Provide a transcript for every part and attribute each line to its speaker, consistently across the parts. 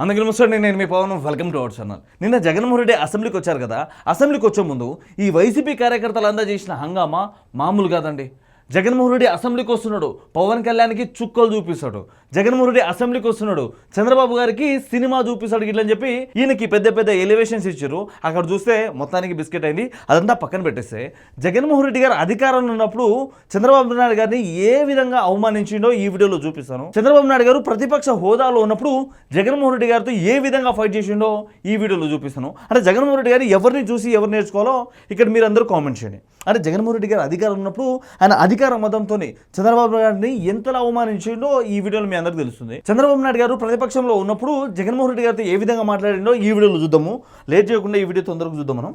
Speaker 1: అందుకని ముసడి నేను మీ Pavan welcome to our channel నిన్న జగన్మోహన్ రెడ్డి అసెంబ్లీకి వచ్చారు కదా అసెంబ్లీకి వచ్చే ముందు ఈ వైసీపీ కార్యకర్తలు అందా చేసిన హంగామా మామూలు కాదండి. జగన్మోహన్ రెడ్డి అసెంబ్లీకి వస్తున్నాడు పవన్ కళ్యాణ్కి చుక్కలు చూపిస్తాడు. జగన్మోహన్ రెడ్డి అసెంబ్లీకి వస్తున్నాడు. చంద్రబాబు గారికి సినిమా చూపిస్తాడు ఇట్లని చెప్పి ఈయనకి పెద్ద పెద్ద ఎలివేషన్స్ ఇచ్చారు. అక్కడ చూస్తే మొత్తానికి బిస్కెట్ అయింది. అదంతా పక్కన పెట్టేస్తే జగన్మోహన్ రెడ్డి గారు అధికారంలో ఉన్నప్పుడు చంద్రబాబు నాయుడు గారిని ఏ విధంగా అవమానించిండో ఈ వీడియోలో చూపిస్తాను. చంద్రబాబు నాయుడు గారు ప్రతిపక్ష హోదాలో ఉన్నప్పుడు జగన్మోహన్ రెడ్డి గారితో ఏ విధంగా ఫైట్ చేసిండో ఈ వీడియోలో చూపిస్తాను. అంటే జగన్మోహన్ రెడ్డి గారు ఎవరిని చూసి ఎవరు నేర్చుకోవాలో ఇక్కడ మీరు అందరూ కామెంట్ చేయండి. అంటే జగన్మోహన్ రెడ్డి గారు అధికారం ఉన్నప్పుడు ఆయన అధికార మతంతో చంద్రబాబు గారిని ఎంతలా అవమానించిండో ఈ వీడియోలో మీ అందరికీ తెలుస్తుంది. చంద్రబాబు నాయుడు గారు ప్రతిపక్షంలో ఉన్నప్పుడు జగన్మోహన్ రెడ్డి గారితో ఏ విధంగా మాట్లాడిండో ఈ వీడియోలో చూద్దాము. లేట్ చేయకుండా ఈ వీడియో తొందరగా చూద్దాం మనం.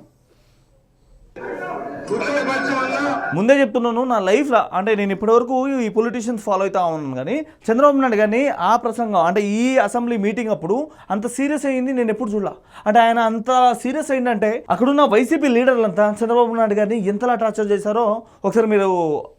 Speaker 1: ముందే చెప్తున్నాను నా లైఫ్లో అంటే నేను ఇప్పటివరకు ఈ పొలిటీషియన్స్ ఫాలో అవుతా ఉన్నాను కానీ చంద్రబాబు నాయుడు కానీ ఆ ప్రసంగం అంటే ఈ అసెంబ్లీ మీటింగ్ అప్పుడు అంత సీరియస్ అయ్యింది నేను ఎప్పుడు చూడాల. అంటే ఆయన అంత సీరియస్ అయిందంటే అక్కడున్న వైసీపీ లీడర్లంతా చంద్రబాబు నాయుడు గారిని ఎంతలా టార్చర్ చేశారో ఒకసారి మీరు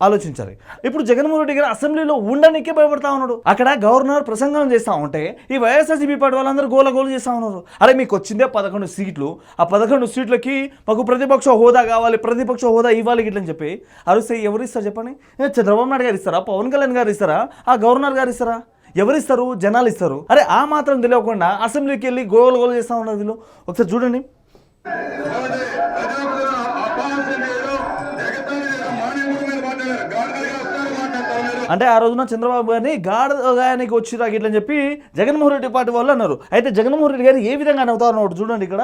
Speaker 1: ఆలోచించాలి. ఇప్పుడు జగన్మోహన్ రెడ్డి గారు అసెంబ్లీలో ఉండడానికే భయపడతా ఉన్నాడు. అక్కడ గవర్నర్ ప్రసంగం చేస్తా ఉంటే ఈ వైఎస్ఆర్సీపీ పార్టీ వాళ్ళందరూ గోల గోలు చేస్తా ఉన్నారు. అరే మీకు వచ్చిందే పదకొండు సీట్లు. ఆ పదకొండు సీట్లకి మాకు ప్రతిపక్ష హోదా కావాలి ప్రతిపక్ష హోదా ఇవ్వాలి గిట్లని చెప్పి అరుస్తే ఎవరు ఇస్తారు చెప్పండి? చంద్రబాబు నాయుడు గారు ఇస్తారా? పవన్ కళ్యాణ్ గారు ఇస్తారా? ఆ గవర్నర్ గారు ఇస్తారా? ఎవరు ఇస్తారు? జనాలు ఇస్తారు. అరే ఆ మాత్రం తెలియకుండా అసెంబ్లీకి వెళ్ళి గోలు గోలు చేస్తా ఉన్నారు వీళ్ళు. ఒకసారి చూడండి. అంటే ఆ రోజున చంద్రబాబు గారిని గాడికి వచ్చిరా గిట్లని చెప్పి జగన్మోహన్ రెడ్డి పార్టీ వాళ్ళు అన్నారు. అయితే జగన్మోహన్ రెడ్డి గారు ఏ విధంగా నవ్వుతా ఉన్నాడు చూడండి ఇక్కడ.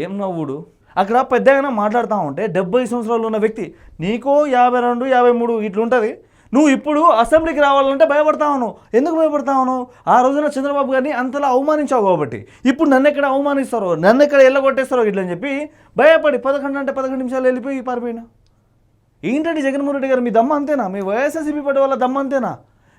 Speaker 1: ఏం నవ్వుడు? అక్కడ పెద్దగా మాట్లాడుతూ ఉంటే డెబ్బై సంవత్సరాలు ఉన్న వ్యక్తి నీకో యాభై రెండు యాభై మూడు ఇట్లుంటుంది. నువ్వు ఇప్పుడు అసెంబ్లీకి రావాలంటే భయపడతావును ఎందుకు భయపడతావును ఆ రోజున చంద్రబాబు గారిని అంతలా అవమానించావు కాబట్టి. ఇప్పుడు నన్ను ఎక్కడ అవమానిస్తారో నన్ను ఎక్కడ ఎల్లగొట్టేస్తారో ఇట్లా అని చెప్పి భయపడి పదకొండు అంటే పదకొండు నిమిషాలు వెళ్ళిపోయి పారిపోయినా. ఏంటండి జగన్మోహన్ రెడ్డి గారు మీ దమ్మ అంతేనా? మీ వైఎస్ఎస్సీపీ పార్టీ వాళ్ళ దమ్మ అంతేనా?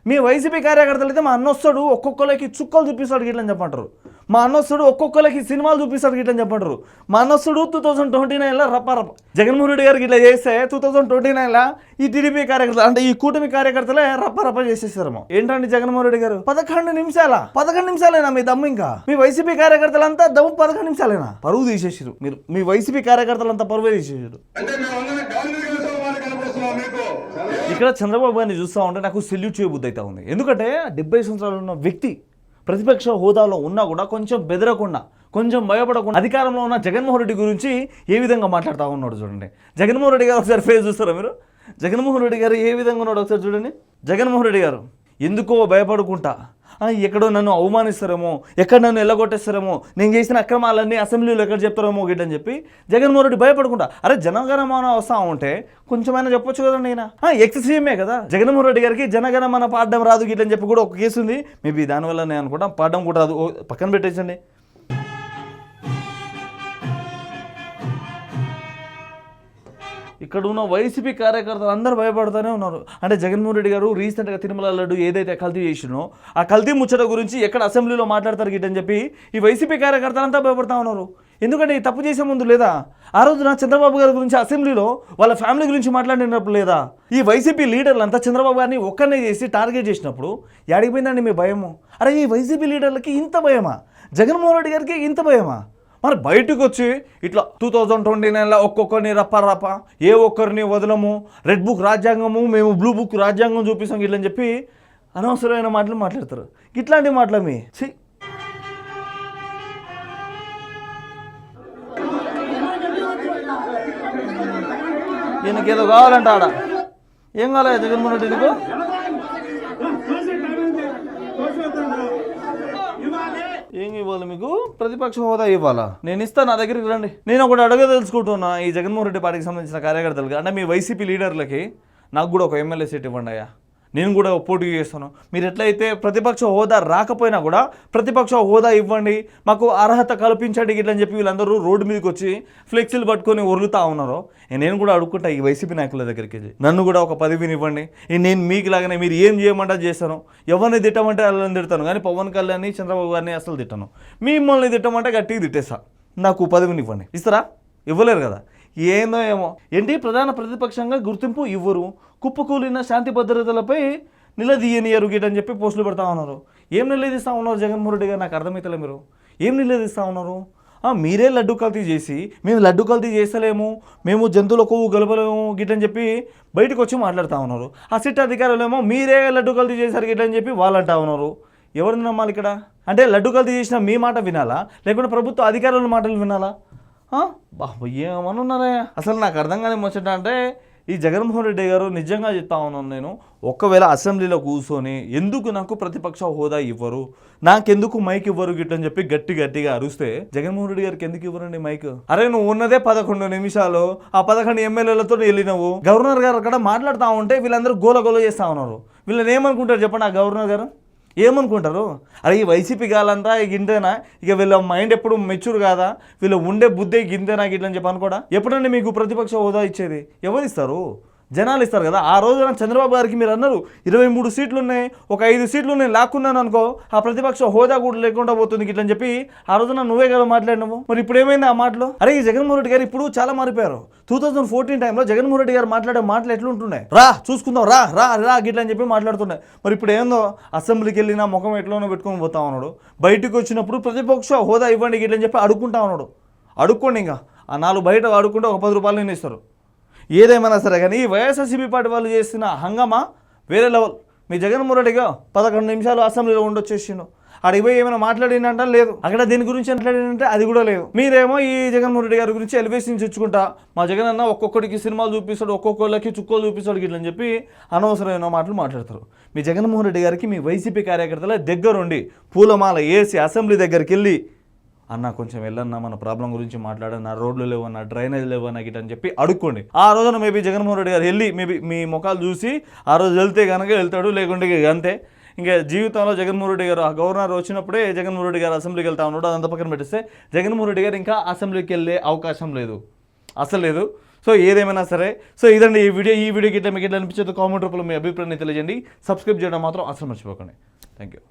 Speaker 1: మీ వైసీపీ కార్యకర్తలు అయితే మా అన్న వస్తాడు ఒక్కొక్కరికి చుక్కలు చూపిస్తాడు గిట్లని చెప్పంటారు. మా అన్న వస్తాడు ఒక్కొక్కరికి సినిమాలు చూపిస్తాడు గిట్లని చెప్పంటారు. మా అన్న వస్తాడు టూ థౌసండ్ ట్వంటీ నైన్లో రప్ప రప్ప. జగన్మోహన్ రెడ్డి గారికి ఇట్లా చేస్తే టూ థౌసండ్ ట్వంటీ నైన్లో ఈ టీడీపీ కార్యకర్తలు అంటే ఈ కూటమి కార్యకర్తలే రప్ప రప్ప చేసేసారేమో ఏంటండి జగన్మోహన్ రెడ్డి గారు? పదకొండు నిమిషాల? పదకొండు నిమిషాలేనా మీ దమ్ము ఇంకా? మీ వైసీపీ కార్యకర్తలంతా దమ్ము పదకొండు నిమిషాలేనా? పరువు తీసేసారు మీరు మీ వైసీపీ కార్యకర్తలంతా పరువు తీసేసారు
Speaker 2: అంటే మేము అందరం గాడిదలుగా వస్తాం మాట కనపడుతున్నాం మీకు
Speaker 1: ఇక్కడ చంద్రబాబు గారిని చూస్తూ ఉంటే నాకు సెల్యూట్ చేయబుద్ధి అయితే ఉంది. ఎందుకంటే డెబ్బై సంవత్సరాలు ఉన్న వ్యక్తి ప్రతిపక్ష హోదాలో ఉన్నా కూడా కొంచెం బెదరకుండా కొంచెం భయపడకుండా అధికారంలో ఉన్న జగన్మోహన్ రెడ్డి గురించి ఏ విధంగా మాట్లాడుతూ ఉన్నాడు చూడండి. జగన్మోహన్ రెడ్డి గారు ఒకసారి ఫేస్ చూస్తారా మీరు? జగన్మోహన్ రెడ్డి గారు ఏ విధంగా ఉన్నాడు ఒకసారి చూడండి. జగన్మోహన్ రెడ్డి గారు ఎందుకో భయపడుకుంటా ఎక్కడో నన్ను అవమానిస్తారేమో ఎక్కడ నన్ను ఎల్లగొట్టేస్తారేమో నేను చేసిన అక్రమాలన్నీ అసెంబ్లీలో ఎక్కడ చెప్తారేమో గిట్టని చెప్పి జగన్మోహన్ రెడ్డి భయపడకుండా అరే జనగణమన వస్తా ఉంటే కొంచెమైనా చెప్పొచ్చు కదండి ఆయన ఎక్స్ కదా. జగన్మోహన్ రెడ్డి గారికి జనగణమన పాడడం రాదు గిట్లని చెప్పి కూడా ఒక కేసు ఉంది. మేబీ దానివల్ల నేను అనుకుంటా. పాడడం కూడా రాదు. ఓ, పక్కన పెట్టేసండి ఇక్కడ ఉన్న వైసీపీ కార్యకర్తలు అందరూ భయపడుతూనే ఉన్నారు. అంటే జగన్మోహన్ రెడ్డి గారు రీసెంట్గా తిరుమల లడ్డు ఏదైతే కల్తీ చేసినో ఆ కల్తీ ముచ్చట గురించి ఎక్కడ అసెంబ్లీలో మాట్లాడతారు గిట్టని చెప్పి ఈ వైసీపీ కార్యకర్తలంతా భయపడతా ఉన్నారు. ఎందుకంటే ఈ తప్పు చేసే ముందు లేదా? ఆ రోజున చంద్రబాబు గారి గురించి అసెంబ్లీలో వాళ్ళ ఫ్యామిలీ గురించి మాట్లాడినప్పుడు లేదా? ఈ వైసీపీ లీడర్లంతా చంద్రబాబు గారిని ఒక్కనే చేసి టార్గెట్ చేసినప్పుడు ఎడిగిపోయిందండి మీ భయము? అరే ఈ వైసీపీ లీడర్లకి ఇంత భయమా? జగన్మోహన్ రెడ్డి గారికి ఇంత భయమా? మరి బయటకు వచ్చి ఇట్లా టూ థౌజండ్ ట్వంటీ నైన్లో ఒక్కొక్కరిని రప్ప రప్ప ఏ ఒక్కరిని వదలము రెడ్ బుక్ రాజ్యాంగము మేము బ్లూ బుక్ రాజ్యాంగం చూపిస్తాం ఇట్లని చెప్పి అనవసరమైన మాటలు మాట్లాడతారు. ఇట్లాంటి మాటలు మీ? ఛీ! ఈయనకి ఏదో కావాలంట ఆడ. ఏం కావాలి జగన్మోహన్ రెడ్డి నీకు? ఏం ఇవ్వాలి మీకు? ప్రతిపక్ష హోదా ఇవ్వాలా? నేను ఇస్తాను నా దగ్గరికి రండి. నేను ఒకటి అడగ తెలుసుకుంటున్నా ఈ జగన్మోహన్ రెడ్డి పార్టీకి సంబంధించిన కార్యకర్తలకి అంటే మీ వైసీపీ లీడర్లకి నాకు కూడా ఒక ఎమ్మెల్యే సీట్ ఇవ్వండి అయ్యా. నేను కూడా పోటీ చేస్తాను. మీరు ఎట్లయితే ప్రతిపక్ష హోదా రాకపోయినా కూడా ప్రతిపక్ష హోదా ఇవ్వండి మాకు అర్హత కల్పించండి ఇట్లా అని చెప్పి వీళ్ళందరూ రోడ్డు మీదకి వచ్చి ఫ్లెక్సీలు పట్టుకొని ఒరుగుతా ఉన్నారు. నేను కూడా అడుక్కుంటా ఈ వైసీపీ నాయకుల దగ్గరికి వెళ్ళి. నన్ను కూడా ఒక పదవిని ఇవ్వండి. నేను మీకు లాగానే మీరు ఏం చేయమంటే చేస్తాను. ఎవరిని తిట్టమంటే వాళ్ళని తిడతాను. కానీ పవన్ కళ్యాణ్ చంద్రబాబు గారిని అసలు తిట్టాను. మిమ్మల్ని తిట్టమంటే గట్టిగా తిట్టేస్తా. నాకు పదవిని ఇవ్వండి. ఇస్తారా? ఇవ్వలేరు కదా. ఏందో ఏమో. ఏంటి ప్రధాన ప్రతిపక్షంగా గుర్తింపు ఇవ్వరు. కుప్పకూలిన శాంతి భద్రతలపై నిలదీయనియరు గిట్ చెప్పి పోస్టులు పెడతా ఉన్నారు. ఏం నిలదీస్తా ఉన్నారు జగన్మోహన్ రెడ్డి గారు? నాకు అర్థమవుతలే మీరు. ఏం నిలదీస్తా ఉన్నారు? మీరే లడ్డు కల్తీ చేసి మేము లడ్డు కల్తీ చేస్తలేము. మేము జంతువుల కొవ్వు గలపలేము గిట్లని చెప్పి బయటకు వచ్చి మాట్లాడుతూ ఉన్నారు. ఆ సిట్ అధికారులేమో మీరే లడ్డు కల్తీ చేశారు గిట్లని చెప్పి వాళ్ళు అంటా ఉన్నారు. ఎవరిని నమ్మాలి ఇక్కడ? అంటే లడ్డు కల్తీ చేసిన మీ మాట వినాలా? లేకుంటే ప్రభుత్వ అధికారుల మాటలు వినాలా? ఏమనున్నారా? అసలు నాకు అర్థం కాని ముచ్చట అంటే ఈ జగన్మోహన్ రెడ్డి గారు నిజంగా చెప్తా ఉన్నాను నేను. ఒకవేళ అసెంబ్లీలో కూర్చొని ఎందుకు నాకు ప్రతిపక్ష హోదా ఇవ్వరు? నాకెందుకు మైక్ ఇవ్వరు గిట్టని చెప్పి గట్టి గట్టిగా అరుస్తే జగన్మోహన్ రెడ్డి గారికి ఎందుకు ఇవ్వరండి మైక్? అరే నువ్వు ఉన్నదే పదకొండు నిమిషాలు. ఆ పదకొండు ఎమ్మెల్యేలతో వెళ్ళినవు. గవర్నర్ గారు అక్కడ మాట్లాడుతూ ఉంటే వీళ్ళందరూ గోల గోల చేస్తా ఉన్నారు. వీళ్ళని ఏమనుకుంటారు చెప్పండి ఆ గవర్నర్ గారు? ఏమనుకుంటారు? అరే ఈ వైసీపీ గాలంతా ఇక ఇక వీళ్ళ మైండ్ ఎప్పుడు మెచ్యూర్ కాదా? వీళ్ళు ఉండే బుద్ధి గిందేనా గిట్లని చెప్పి అనుకోడా? ఎప్పుడండి మీకు ప్రతిపక్ష హోదా ఇచ్చేది? ఎవరిస్తారు? జనాలు ఇస్తారు కదా. ఆ రోజున చంద్రబాబు గారికి మీరు అన్నారు ఇరవై మూడు సీట్లు ఉన్నాయి ఒక ఐదు సీట్లు నేను లాక్కున్నాను అనుకో ఆ ప్రతిపక్ష హోదా కూడా లేకుండా పోతుంది ఇట్లని చెప్పి ఆ రోజున నువ్వే కదా మాట్లాడినావు. మరి ఇప్పుడు ఏమైంది ఆ మాటలో? అరే ఈ జగన్మోహన్ రెడ్డి గారు ఇప్పుడు చాలా మారిపోయారు. టూ థౌసండ్ ఫోర్టీన్ టైంలో జగన్మోహన్ రెడ్డి గారు మాట్లాడే మాటలు ఎట్లుంటున్నాయి? రా చూసుకుందాం రా రా రా గిట్ల అని చెప్పి మాట్లాడుతున్నాయి. మరి ఇప్పుడు ఏందో అసెంబ్లీకి వెళ్ళినా ముఖం ఎట్లోనో పెట్టుకొని పోతా ఉన్నాడు. బయటకు వచ్చినప్పుడు ప్రతిపక్ష హోదా ఇవ్వండి గిట్లని చెప్పి అడుక్కుంటా ఉన్నాడు. అడుక్కోండి ఇంకా. ఆ నాలుగు బయట అడుక్కుంటే ఒక పది రూపాయలు నేను ఇస్తారు. ఏదేమైనా సరే కానీ ఈ వైఎస్ఆర్సీపీ పార్టీ వాళ్ళు చేసిన హంగామా వేరే లెవెల్. మీ జగన్మోహన్ రెడ్డిగా పదకొండు నిమిషాలు అసెంబ్లీలో ఉండొచ్చేసిండు. అడిగి పోయి ఏమైనా మాట్లాడినంట లేదు. అక్కడ దీని గురించి మాట్లాడినంటే అది కూడా లేదు. మీరేమో ఈ జగన్మోహన్ రెడ్డి గారి గురించి ఎలివేషన్ ఇచ్చుకుంటా. మా జగన్ అన్న ఒక్కొక్కడికి సినిమాలు చూపిస్తాడు ఒక్కొక్కళ్ళకి చుక్కలు చూపిస్తాడు గిట్లని చెప్పి అనవసరమైన మాటలు మాట్లాడతారు. మీ జగన్మోహన్ రెడ్డి గారికి మీ వైసీపీ కార్యకర్తల దగ్గరుండి పూలమాల వేసి అసెంబ్లీ దగ్గరికి వెళ్ళి అన్న కొంచెం వెళ్ళన్నా మన ప్రాబ్లం గురించి మాట్లాడన్నా రోడ్లు లేవన్నా డ్రైనేజ్ లేవన్నా గిట్ అని చెప్పి అడుక్కోండి. ఆ రోజున మేబీ జగన్మోహన్ రెడ్డి గారు వెళ్ళి మేబీ మీ ముఖాలు చూసి ఆ రోజు వెళ్తే కనుక వెళ్తాడు లేకుంటే అంతే. ఇంకా జీవితంలో జగన్మోహన్ రెడ్డి గారు ఆ గవర్నర్ వచ్చినప్పుడే జగన్మోహన్ రెడ్డి గారు అసెంబ్లీకి వెళ్తా ఉన్నాడు అదంతా పక్కన పెట్టిస్తే జగన్మోహన్ రెడ్డి గారు ఇంకా అసెంబ్లీకి వెళ్ళే అవకాశం లేదు. అసలు లేదు. సో ఏదేమైనా సరే సో ఇదండి ఈ వీడియో ఈ వీడియో ఇట్లా మీకు ఎట్లా అనిపించేది కామెంట్ రూపంలో మీ అభిప్రాయాన్ని తెలియజేయండి. సబ్స్క్రైబ్ చేయడం మాత్రం అసలు మర్చిపోకండి. Thank you